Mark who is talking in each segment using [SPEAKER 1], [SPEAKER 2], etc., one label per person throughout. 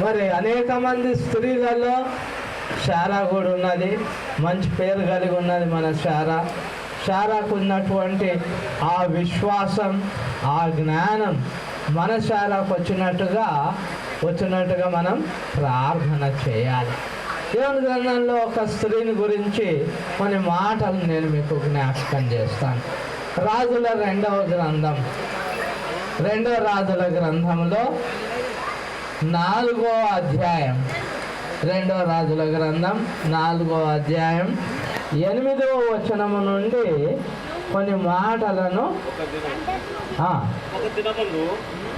[SPEAKER 1] మరి అనేక మంది స్త్రీలలో శారా కూడా ఉన్నది. మంచి పేరు కలిగి ఉన్నది మన శారా శారాకు ఉన్నటువంటి ఆ విశ్వాసం ఆ జ్ఞానం మన శారాకు వచ్చినట్టుగా వచ్చినట్టుగా మనం ప్రార్థన చేయాలి. దేవుని గ్రంథంలో ఒక స్త్రీని గురించి కొన్ని మాటలు నేను మీకు జ్ఞాపకం చేస్తాను. రాజుల రెండవ గ్రంథం. రెండవ రాజుల గ్రంథంలో నాలుగో అధ్యాయం. రెండవ రాజుల గ్రంథం నాలుగో అధ్యాయం. ఎనిమిదవ వచనము నుండి కొన్ని మాటలను
[SPEAKER 2] ఒక దినం
[SPEAKER 1] ఆ,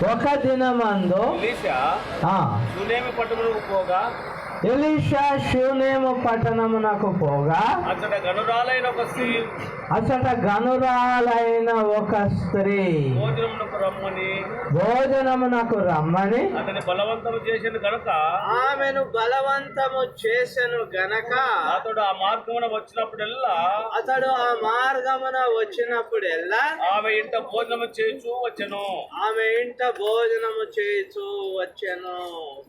[SPEAKER 2] ఒక దినమందు ఎలీషా
[SPEAKER 1] శూనేము పట్టణమునకు పోగా
[SPEAKER 2] అతడ గనురాలైన ఒక స్త్రీ
[SPEAKER 1] అచట గనురాలైన ఒక స్త్రీ
[SPEAKER 2] భోజనమునకు రమ్మని.
[SPEAKER 1] భోజనమునకు రమ్మని
[SPEAKER 2] అతని బలవంతము చేసిన కనుక
[SPEAKER 1] ఆమెను బలవంతము చేసెను గనక
[SPEAKER 2] అతడు ఆ మార్గమున వచ్చినప్పుడల్లా
[SPEAKER 1] అతడు ఆ మార్గమున వచ్చినప్పుడెల్లా
[SPEAKER 2] ఆమె ఇంట భోజనము చేస్తూ వచ్చెను.
[SPEAKER 1] ఆమె ఇంట భోజనము చేస్తూ వచ్చాను.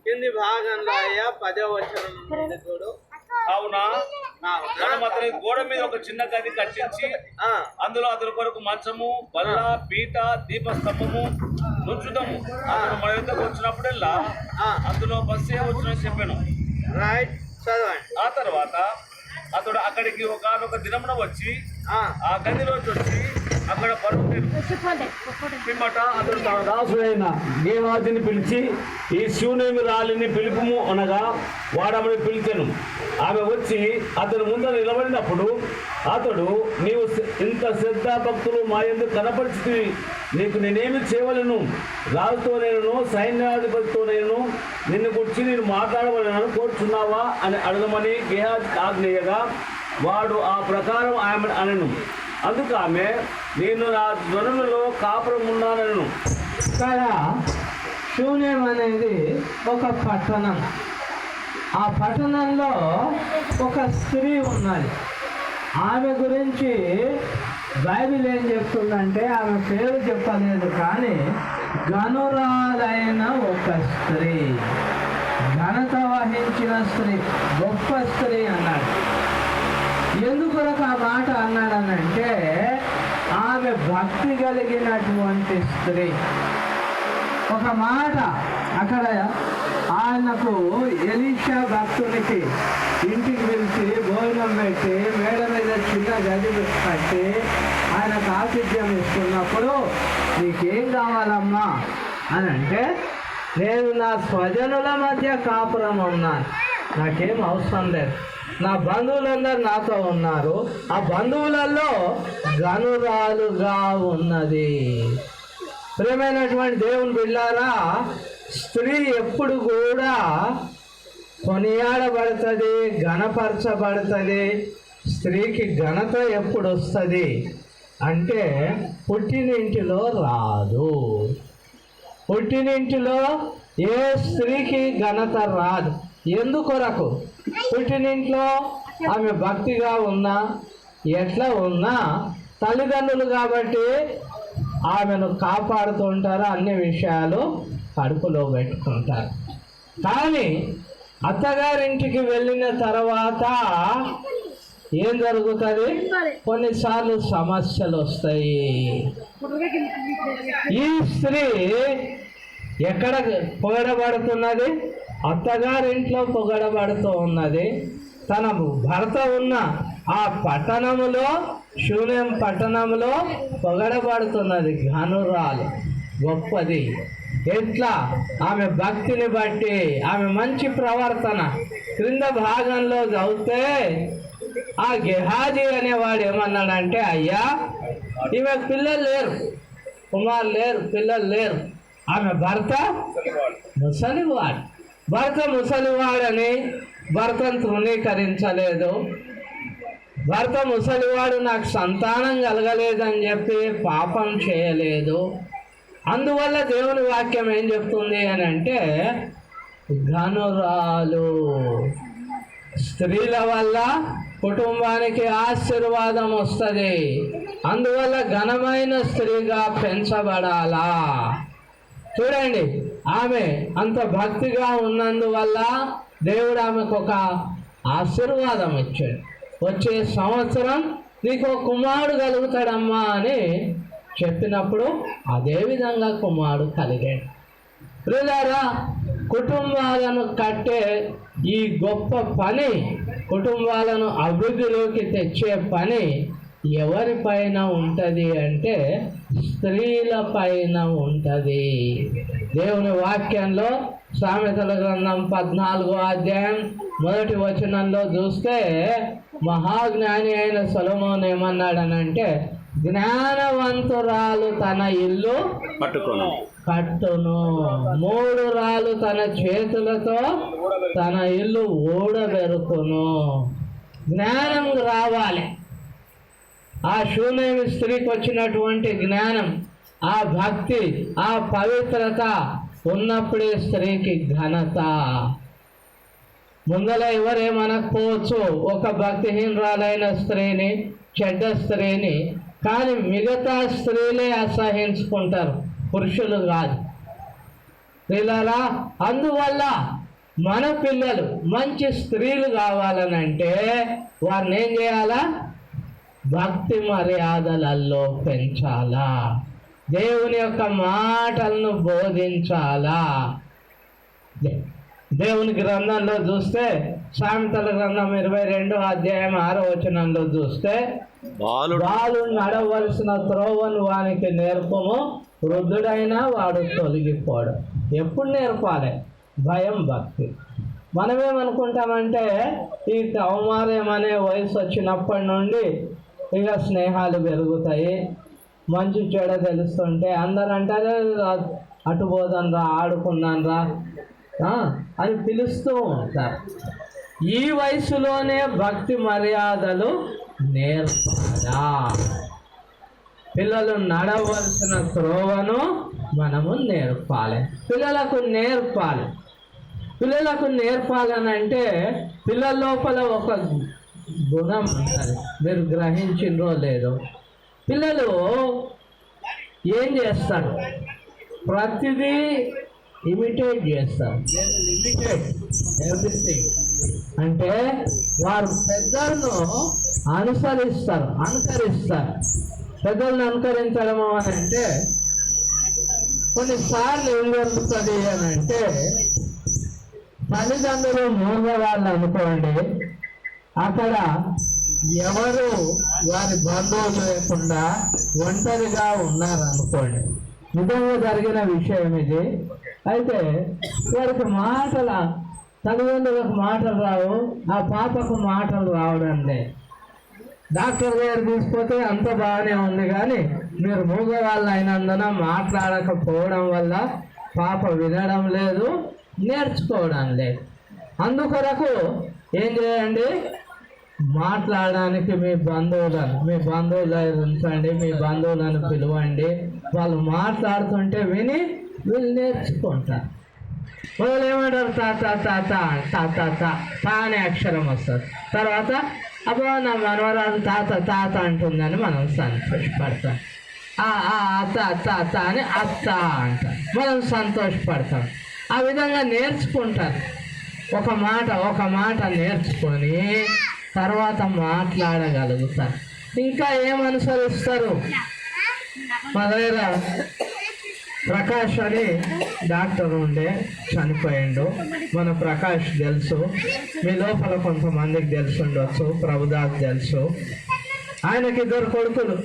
[SPEAKER 1] కింది భాగంలో అయ్యా పదో వచనం నుండి చూడు.
[SPEAKER 2] కావున మనం అతని గోడ మీద ఒక చిన్న గది కట్టించి అందులో అతని కొరకు మంచము బల్ల పీట దీపస్తంభము నుంచుదాము అతను మన యుద్ధకు వచ్చినప్పుడల్లా అందులో బస్సే వచ్చిన చెప్పాను.
[SPEAKER 1] రైట్ చదవండి.
[SPEAKER 2] ఆ తర్వాత అతడు అక్కడికి ఒకనొక దినమున వచ్చి
[SPEAKER 1] ఆ,
[SPEAKER 2] ఆ గదిలోకి వచ్చి అక్కడ పిమ్మట అతడు తన దాసుడైన గేహాజిని పిలిచి ఈ శివునేమి రాలిని పిలుపుము అనగా వాడమని పిలిచెను. ఆమె వచ్చి అతని ముందర నిలబడినప్పుడు అతడు నీవు ఇంత శ్రద్ధా భక్తులు మా ఎందుకు కనపరిచి నీకు నేనేమి చేయవలను? రాజుతో నేను సైన్యాధిపతితో నేను నిన్ను గురించి నేను మాట్లాడవలను కోరుచున్నావా? అని అడగమని గేహాజ్ ఆజ్ఞేయగా వాడు ఆ ప్రకారం ఆమె అనను. అందుకు ఆమె నేను నా ధ్వనులలో కాపురం ఉన్నానను.
[SPEAKER 1] ఇక్కడ శూన్యం అనేది ఒక పట్టణం. ఆ పట్టణంలో ఒక స్త్రీ ఉన్నది. ఆమె గురించి బైబిల్ ఏం చెప్తుందంటే ఆమె పేరు చెప్పలేదు కానీ గనురాలైన ఒక స్త్రీ. ఘనత వహించిన స్త్రీ గొప్ప స్త్రీ అన్నాడు. ఎందుకు ఆ మాట అన్నాడనంటే ఆమె భక్తి కలిగినటువంటి స్త్రీ. ఒక మాట అక్కడ ఆయనకు ఎలీషా భక్తునికి ఇంటికి పిలిచి భోజనం పెట్టి మేడ మీద చిన్న గది కట్టి ఆయనకు ఆతిథ్యం ఇస్తున్నప్పుడు నీకేం కావాలమ్మా? అని అంటే నేను నా స్వజనుల మధ్య కాపురం ఉన్నాను. నాకేం అవసరం లేదు. నా బంధువులందరూ నాతో ఉన్నారు. ఆ బంధువులలో గనురాలుగా ఉన్నది. ప్రేమైనటువంటి దేవుని బిళ్ళారా స్త్రీ ఎప్పుడు కూడా కొనియాడబడుతుంది ఘనపరచబడుతుంది స్త్రీకి ఘనత ఎప్పుడు వస్తుంది అంటే పుట్టినింటిలో రాదు. పుట్టినింటిలో ఏ స్త్రీకి ఘనత రాదు. ఎందుకొరకు? పుట్టినింట్లో ఆమె భక్తిగా ఉన్నా ఎట్లా ఉన్నా తల్లిదండ్రులు కాబట్టి ఆమెను కాపాడుతుంటారు అన్ని విషయాలు కడుపులో పెట్టుకుంటారు. కానీ అత్తగారింటికి వెళ్ళిన తర్వాత ఏం జరుగుతుంది? కొన్నిసార్లు సమస్యలు వస్తాయి. ఈ స్త్రీ ఎక్కడ పొగడబడుతున్నది? అత్తగారింట్లో పొగడబడుతూ ఉన్నది. తన భర్త ఉన్న ఆ పట్టణములో శూన్యం పట్టణంలో పొగడబడుతున్నది ఘనురాలు గొప్పది. ఎట్లా? ఆమె భక్తిని బట్టి ఆమె మంచి ప్రవర్తన. క్రింద భాగంలో చదివితే ఆ గెహాజీ అనేవాడు ఏమన్నాడంటే అయ్యా ఈమె పిల్లలు లేరు. కుమారు లేరు పిల్లలు లేరు. ఆమె భర్త ముసలివాడు. భర్త ముసలివాడని భర్తను తృణీకరించలేదు భర్త ముసలివాడు నాకు సంతానం కలగలేదని చెప్పి పాపం చేయలేదు. అందువల్ల దేవుని వాక్యం ఏం చెప్తుంది అని అంటే ఘనురాలు స్త్రీల వల్ల కుటుంబానికి ఆశీర్వాదం వస్తుంది. అందువల్ల ఘనమైన స్త్రీగా పెంచబడాలా? చూడండి ఆమె అంత భక్తిగా ఉన్నందువల్ల దేవుడు ఆమెకు ఒక ఆశీర్వాదం ఇచ్చాడు. వచ్చే సంవత్సరం నీకు కుమారుడు కలుగుతాడమ్మా అని చెప్పినప్పుడు అదే విధంగా కుమారుడు కలిగాడు. ప్రియులారా కుటుంబాలను కట్టే ఈ గొప్ప పని కుటుంబాలను అభివృద్ధిలోకి తెచ్చే పని ఎవరిపైన ఉంటుంది అంటే స్త్రీల పైన ఉంటుంది. దేవుని వాక్యంలో సామెతల గ్రంథం పద్నాలుగో అధ్యాయం మొదటి వచనంలో చూస్తే మహాజ్ఞాని అయిన సొలమోన్ ఏమన్నాడనంటే జ్ఞానవంతురాలు తన ఇల్లు
[SPEAKER 2] పట్టుకోను.
[SPEAKER 1] కట్టును. మూడు రాళ్ళు తన చేతులతో తన ఇల్లు ఊడబెరుకును. జ్ఞానం రావాలి. ఆ శూన్యమి స్త్రీకి వచ్చినటువంటి జ్ఞానం ఆ భక్తి ఆ పవిత్రత ఉన్నప్పుడే స్త్రీకి ఘనత. ముందల ఎవరేమనకపోవచ్చు ఒక భక్తిహీనరాలైన స్త్రీని చెడ్డ స్త్రీని కానీ మిగతా స్త్రీలే అసహించుకుంటారు. పురుషులు కాదు. పిల్లలా అందువల్ల మన పిల్లలు మంచి స్త్రీలు కావాలనంటే వారిని ఏం చేయాలా? భక్తి మర్యాదలలో పెంచాలా? దేవుని యొక్క మాటలను బోధించాలా? దేవుని గ్రంథంలో చూస్తే సామెతల గ్రంథం ఇరవై రెండో అధ్యాయం ఆరో వచనంలో చూస్తే వాడు నడవలసిన త్రోవను వానికి నేర్పము వృద్ధుడైనా వాడు తొలగిపోడు. ఎప్పుడు నేర్పాలి? భయం భక్తి. మనమేమనుకుంటామంటే ఈ కౌమార్యం అనే వయసు వచ్చినప్పటి నుండి ఇక స్నేహాలు పెరుగుతాయి. మంచి చెడ తెలుస్తుంటే అందరు అంటారే "రా- అటు పోదాం రా ఆడుకుందాం రా అని పిలుస్తూ ఉంటారు. ఈ వయసులోనే భక్తి మర్యాదలు నేర్పాలా? పిల్లలు నడవలసిన త్రోవను మనము నేర్పాలి. పిల్లలకు నేర్పాలి. పిల్లలకు నేర్పాలని అంటే పిల్లల లోపల ఒక గుణం మీరు గ్రహించిండ్రో లేదో. పిల్లలు ఏం చేస్తారు? ప్రతిదీ ఇమిటేట్ చేస్తారు. ఇమిటేట్ ఎవ్రీథింగ్ అంటే వారు పెద్దలను అనుసరిస్తారు అనుకరిస్తారు. పెద్దలను అనుకరించడం అని అంటే కొన్నిసార్లు ఏం జరుగుతుంది అని అంటే తల్లిదండ్రులు మూగవాళ్ళు అనుకోండి అక్కడ ఎవరు వారి బంధువులు లేకుండా ఒంటరిగా ఉన్నారనుకోండి. నిజంగా జరిగిన విషయం ఇది. అయితే వారికి మాటల తల్లిదండ్రులకు మాటలు రావు ఆ పాపకు మాటలు రావడం లేదు డాక్టర్ దగ్గర తీసుకుపోతే అంత బాగానే ఉంది కానీ మీరు మూగవాళ్ళు అయినందున మాట్లాడకపోవడం వల్ల పాప వినడం లేదు నేర్చుకోవడం లేదు. అందుకొరకు ఏం చేయండి? మాట్లాడడానికి మీ బంధువులను మీ బంధువులు ఉంచండి మీ బంధువులను పిలవండి. వాళ్ళు మాట్లాడుతుంటే విని వీళ్ళు నేర్చుకుంటారు. వాళ్ళు ఏమంటారు? తా తా తా తా తా తా తా తా అనే అక్షరం వస్తుంది. తర్వాత అబ్బా నా మనవరాలు తాత తాత అంటుందని మనం సంతోషపడతాం. ఆ ఆ అత్త అత్త అత్త అని అత్త అంటాం మనం సంతోషపడతాం. ఆ విధంగా నేర్చుకుంటారు. ఒక మాట ఒక మాట నేర్చుకొని తర్వాత మాట్లాడగలుగుతారు ఇంకా ఏమనుసరిస్తారు మా దగ్గర ప్రకాష్ అని డాక్టర్ ఉండే చనిపోయిండు. మన ప్రకాష్ తెలుసు. మీ లోపల కొంతమందికి తెలిసి ఉండొచ్చు. ప్రభుదాస్ తెలుసు. ఆయనకి ఇద్దరు కొడుకులు.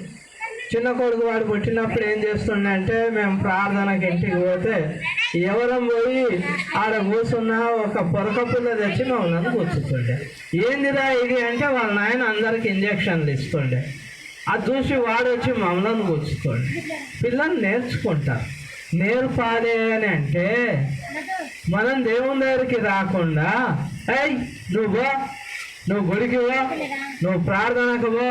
[SPEAKER 1] చిన్న కొడుకు వాడు పుట్టినప్పుడు ఏం చేస్తుండే అంటే మేము ప్రార్థనకి ఇంటికి పోతే ఎవరం పోయి ఆడ కూర్చున్న ఒక పొరక పిల్ల తెచ్చి మమ్మల్ని కూర్చుంటుండే ఏందిరా ఇది అంటే వాళ్ళ నాయన అందరికి ఇంజక్షన్లు ఇస్తుండే. అది చూసి వాడు వచ్చి మమ్మల్ని కూర్చుతుండే. పిల్లలు నేర్చుకుంటారు. నేర్పాలి అని అంటే మనం దేవుని దగ్గరికి రాకుండా ఏయ్ నువ్వు నువ్వు గుడికి పో నువ్వు ప్రార్థనకు పో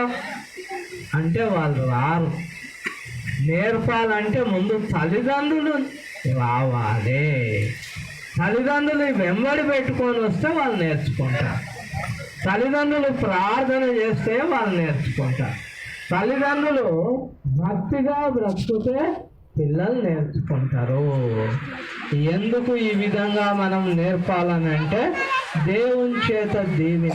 [SPEAKER 1] అంటే వాళ్ళు రారు. నేర్పాలంటే ముందు తల్లిదండ్రులు రావాలి. తల్లిదండ్రులు వెంబడి పెట్టుకొని వస్తే వాళ్ళు నేర్చుకుంటారు. తల్లిదండ్రులు ప్రార్థన చేస్తే వాళ్ళు నేర్చుకుంటారు. తల్లిదండ్రులు భక్తిగా బ్రతుకుతే పిల్లలు నేర్చుకుంటారు. ఎందుకు ఈ విధంగా మనం నేర్పాలనంటే దేవుని చేత దీవి